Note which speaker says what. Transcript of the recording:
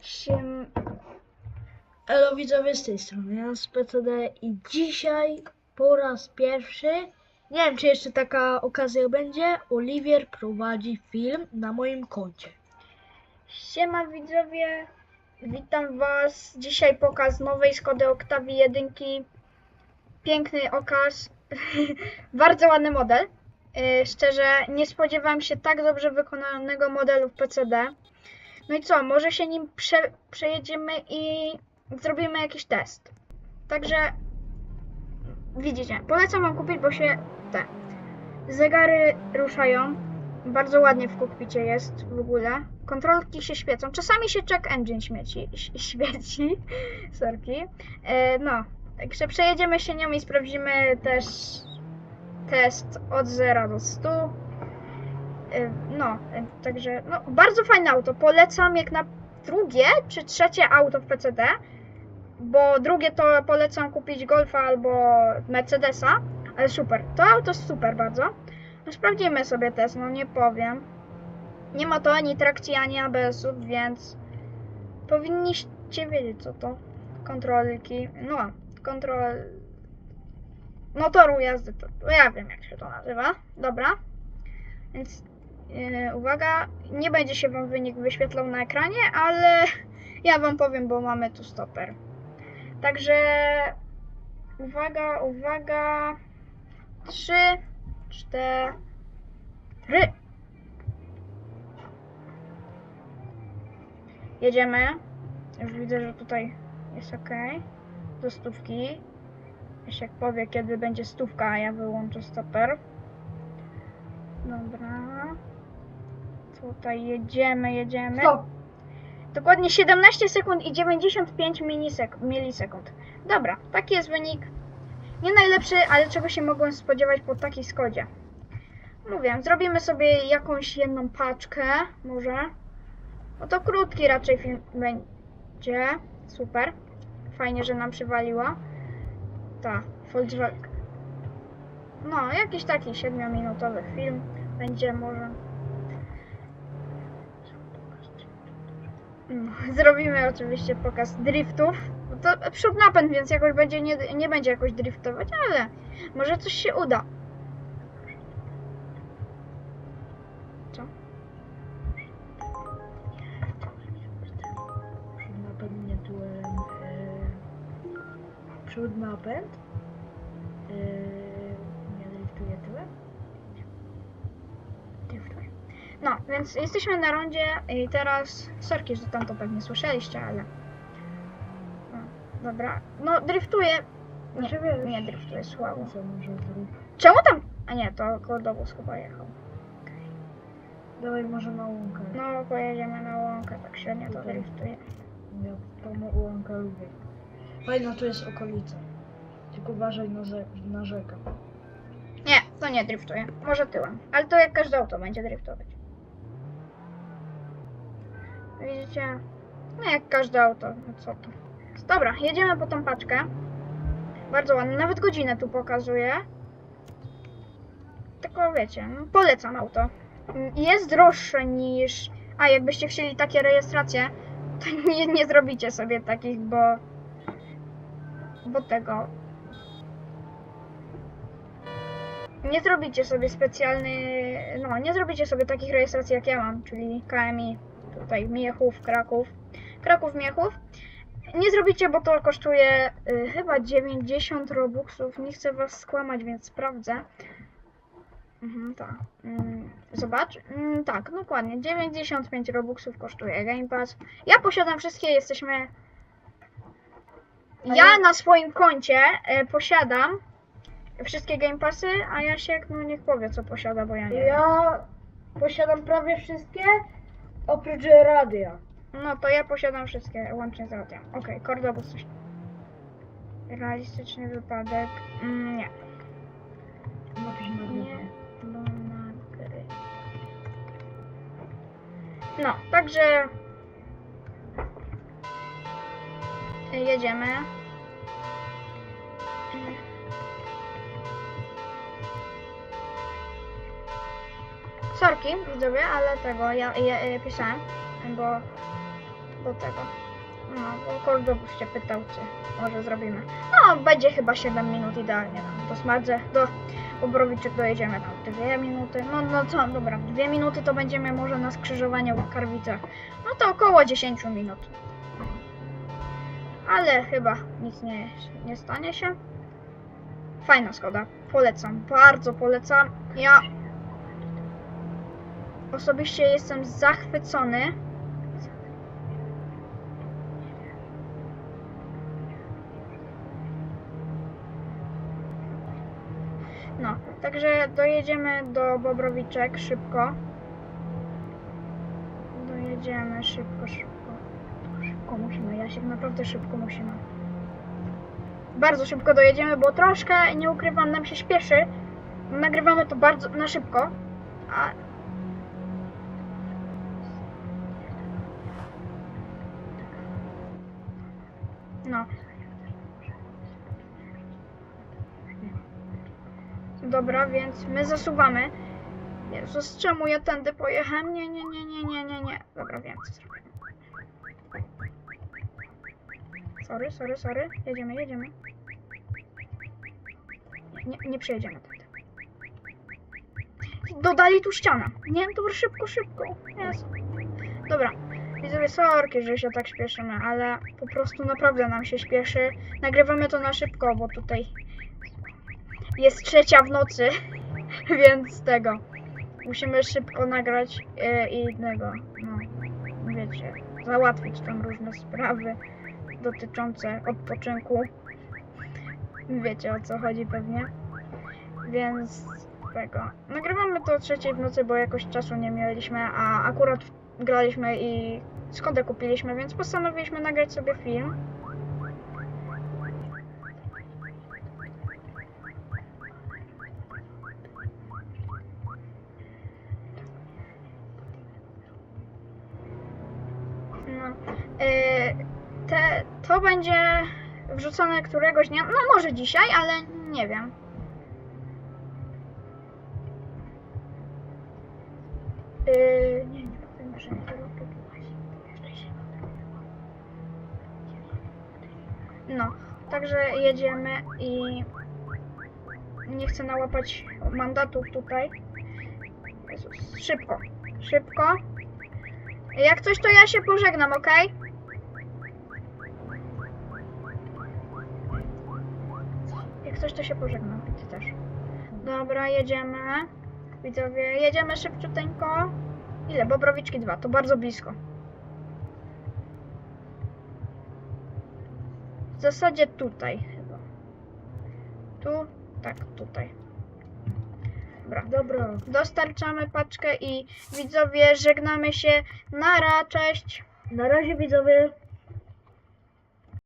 Speaker 1: Siem... Elo widzowie z tej strony, ja z PCD i dzisiaj po raz pierwszy, nie wiem czy jeszcze taka okazja będzie, Oliwier prowadzi film na moim koncie.
Speaker 2: Siema widzowie, witam was. Dzisiaj pokaz nowej Skody Octavii 1. Piękny okaz, bardzo ładny model. Yy, Szczerze, nie spodziewałem się tak dobrze wykonanego modelu w PCD. No i co, może się nim prze, przejedziemy i zrobimy jakiś test. Także widzicie, polecam wam kupić, bo się te zegary ruszają. Bardzo ładnie w kokpicie jest w ogóle. Kontrolki się świecą. Czasami się check engine śmieci, świeci. Sorki. E, no, także przejedziemy się nią i sprawdzimy też test od 0 do 100. E, no, e, także no, bardzo fajne auto. Polecam jak na drugie czy trzecie auto w PCD. Bo drugie to polecam kupić Golfa albo Mercedesa. Ale super. To auto jest super bardzo. No sprawdzimy sobie test, no nie powiem. Nie ma to ani trakcji, ani ABS-ów, więc powinniście wiedzieć co to. Kontrolki, no, kontrol... No toru jazdy, to, ja wiem jak się to nazywa. Dobra. Więc uwaga, nie będzie się wam wynik wyświetlał na ekranie, ale ja wam powiem, bo mamy tu stoper. Także uwaga, uwaga. Trzy, cztery. Jedziemy. Już widzę, że tutaj jest ok. Do stówki. Jasiek powie, kiedy będzie stówka, a ja wyłączę stoper. Dobra. Tutaj jedziemy, jedziemy.
Speaker 1: Stop.
Speaker 2: Dokładnie 17 sekund i 95 milisek- milisekund. Dobra, taki jest wynik. Nie najlepszy, ale czego się mogłem spodziewać po takiej Skodzie. Mówię, zrobimy sobie jakąś jedną paczkę, może. No to krótki raczej film będzie. Super. Fajnie, że nam przywaliła. Ta, Volkswagen. No, jakiś taki 7-minutowy film będzie może. Zrobimy oczywiście pokaz driftów. No to przód napęd, więc jakoś będzie nie, nie będzie jakoś driftować, ale może coś się uda. Co?
Speaker 1: Przód napęd nie tyłem. Yy, przód napęd. Yy, nie driftuje tyłem.
Speaker 2: Driftuje. No, więc jesteśmy na rondzie i teraz, sorki, że tam to pewnie słyszeliście, ale... No, dobra, no driftuje,
Speaker 1: Znaczy wiesz,
Speaker 2: nie driftuje, słabo. Czemu tam? A nie, to Kordobus chyba jechał.
Speaker 1: Dawaj może na łąkę.
Speaker 2: No, pojedziemy na łąkę, tak średnio to driftuje.
Speaker 1: Ja tą łąkę lubię. Fajna tu jest okolica. Tylko uważaj na, na rzekę.
Speaker 2: Nie, to nie driftuje. Może tyłem. Ale to jak każde auto będzie driftować. Widzicie? No jak każde auto. No co to? Dobra, jedziemy po tą paczkę. Bardzo ładnie. Nawet godzinę tu pokazuje. Tylko wiecie, no, polecam auto. Jest droższe niż... A, jakbyście chcieli takie rejestracje, to nie, nie zrobicie sobie takich, bo... Bo tego... nie zrobicie sobie specjalny, no nie zrobicie sobie takich rejestracji jak ja mam, czyli KMI, tutaj Miechów, Kraków, Kraków, Miechów. Nie zrobicie, bo to kosztuje y, chyba 90 robuxów, nie chcę was skłamać, więc sprawdzę. Mhm, tak. Mm, zobacz. Mm, tak, dokładnie. 95 robuxów kosztuje Game Pass. Ja posiadam wszystkie, jesteśmy... Ja
Speaker 1: ja-
Speaker 2: na swoim koncie y, posiadam wszystkie Game Passy, a Jasiek, no niech powie co posiada, bo ja nie.
Speaker 1: Ja posiadam prawie wszystkie, oprócz radia.
Speaker 2: No to ja posiadam wszystkie, łącznie z radiem. Okej, okay, Cordobus coś. Realistyczny wypadek. Mm, nie. Nie.
Speaker 1: nie.
Speaker 2: Bo na gry. No, także jedziemy. Sorki, widzowie, ale tego ja, ja, ja pisałem, bo do tego. No, bo Koldobus się pytał, czy może zrobimy. No, będzie chyba 7 minut idealnie tam do Smadze, do Obrowiczek dojedziemy tam 2 minuty. No, no co, dobra, 2 minuty to będziemy może na skrzyżowaniu w Karwicach. No to około 10 minut. Ale chyba nic nie, nie stanie się. Fajna Skoda, polecam, bardzo polecam. Ja osobiście jestem zachwycony. No, także dojedziemy do Bobrowiczek szybko. Dojedziemy szybko, szybko. Szybko musimy, Jasiek, naprawdę szybko musimy. Bardzo szybko dojedziemy, bo troszkę, nie ukrywam, nam się śpieszy. Nagrywamy to bardzo na szybko. A... No. Dobra, więc my zasuwamy. Jezus, czemu ja tędy pojechałem? Nie, nie, nie, nie, nie, nie, nie. Dobra, wiem co zrobię. Sorry, sorry, sorry. Jedziemy, jedziemy. Nie, nie przejedziemy tędy. Dodali tu ściana. Nie, dobra, szybko, szybko. Jest. Dobra. Widzowie, sorki, że się tak śpieszymy, ale po prostu naprawdę nam się śpieszy. Nagrywamy to na szybko, bo tutaj jest trzecia w nocy, więc tego. Musimy szybko nagrać e, i innego, no, wiecie, załatwić tam różne sprawy dotyczące odpoczynku. Wiecie o co chodzi pewnie. Więc tego. Nagrywamy to o trzeciej w nocy, bo jakoś czasu nie mieliśmy, a akurat graliśmy i Skodę kupiliśmy, więc postanowiliśmy nagrać sobie film. No, y, te, to będzie wrzucone któregoś dnia, no może dzisiaj, ale nie wiem. Y, nie, No, także jedziemy i nie chcę nałapać mandatów tutaj. Jezus, szybko, szybko. Jak coś, to ja się pożegnam, ok? Jak coś, to się pożegnam, ty też. Dobra, jedziemy. Widzowie, jedziemy szybciuteńko. Ile? Bobrowiczki 2, to bardzo blisko. W zasadzie tutaj chyba. Tu? Tak, tutaj. Dobra, dobra. Dostarczamy paczkę i widzowie żegnamy się. Nara, cześć.
Speaker 1: Na razie widzowie.